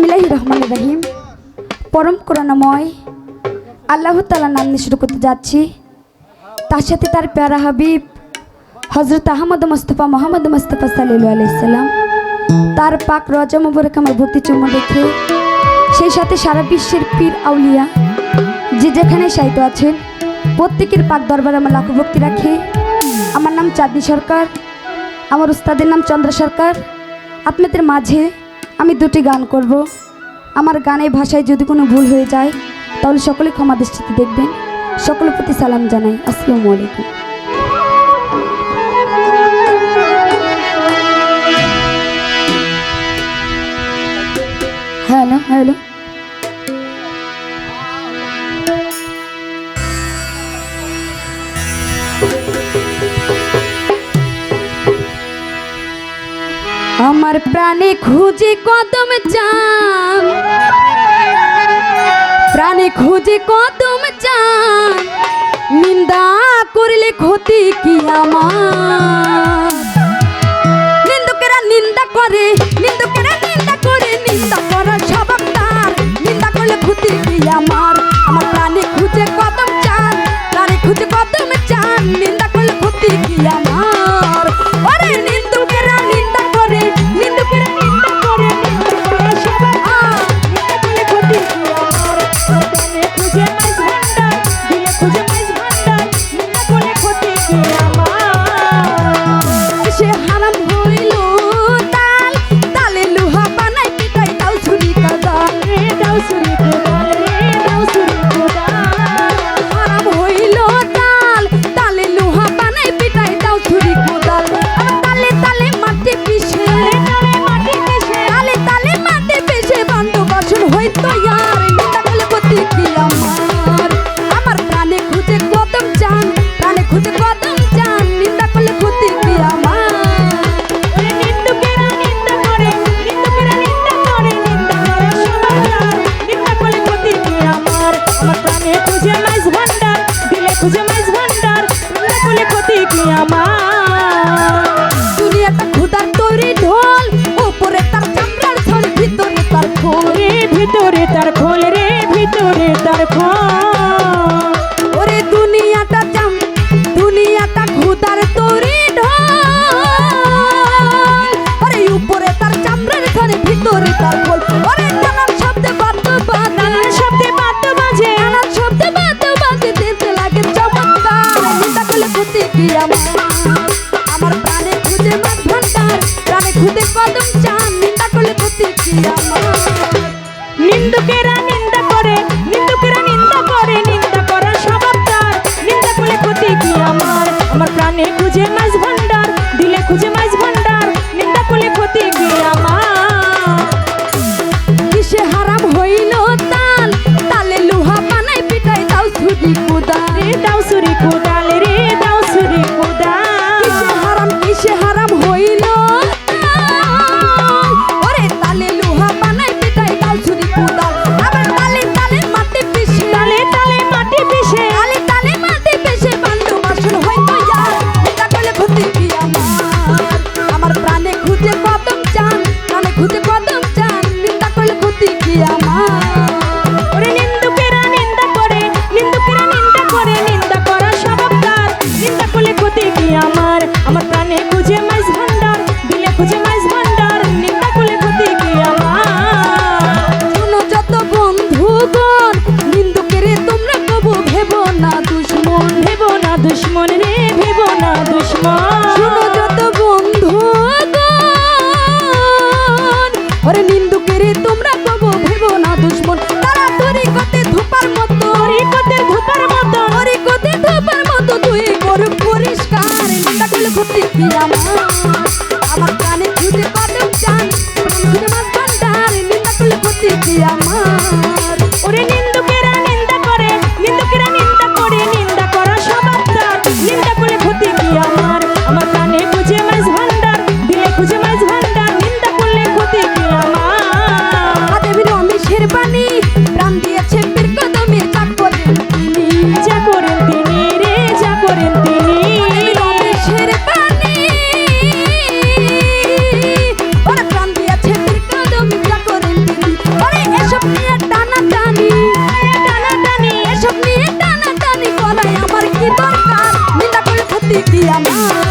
বিসমিল্লাহ রহমান রহিম পরম করুণাময় আল্লাহ তালা নাম নিয়ে শুরু করতে যাচ্ছি। তার সাথে তার প্যারা হাবিব হজরত আহমদ মোস্তফা, মোহাম্মদ মোস্তফা সাল্লু আলাইসাল্লাম তার পাক রজা মুবারক আমার ভক্তি চুম্ব দেখে, সেই সাথে সারা বিশ্বের পীর আউলিয়া যে যেখানে সাহিত্য আছেন, প্রত্যেকের পাক দরবারে আমার লাখো ভক্তি রাখে। আমার নাম চাঁদনি সরকার, আমার উস্তাদের নাম চন্দ্র সরকার। আপনাদের মাঝে আমি দুটি গান করব। আমার গানে ভাষায় যদি কোনো ভুল হয়ে যায়, তাহলে সকলে ক্ষমা দৃষ্টিতে দেখবেন। সকলের প্রতি সালাম জানাই। আসসালামু আলাইকুম। Hello hello. আমার প্রাণে খুঁজে কদম চান। প্রাণে খুঁজে কদম চান। নিন্দা করলে ক্ষতি কি আমার? নিন্দুকেরা নিন্দা করে, নিন্দুকেরা নিন্দা করে, নিন্দা করার স্বভাব নিন্দা করলে ক্ষতি কি আমার? খুঁজে মাইজ ভান্ডার নিন্দা করলে ক্ষতি কি আমার? দুনিয়াটা ক্ষুদার তৈরি ঢোল উপরে তার চামড়ার থল ভিতরে তার খোল। রে ভিতরে তার খোল রে ভিতরে তার খোল। ভিতরে তার খোল ওরে নানান শব্দে বাদ্য বাজে। নানান শব্দে বাদ্য বাজে। নানান শব্দে বাদ্য বাজে। দেখতে লাগে চমৎকার। নিন্দা করলে ক্ষতি কি আমার? প্রাণে খুঁজে মাছ ভান্ডার প্রাণে খুঁজে কদম চান। নিন্দা করলে ক্ষতি কি আমার? নিন্দুকেরা নিন্দা করে নিন্দুকেরা নিন্দা করে নিন্দা করার স্বভাব তার নিন্দা করলে ক্ষতি কি আমার? আমার প্রাণে খুঁজে মাছ ভান্ডার 你不答 আমার প্রাণে খুঁজে মাইজ ভান্ডার দিলে খুঁজে দিয়া মা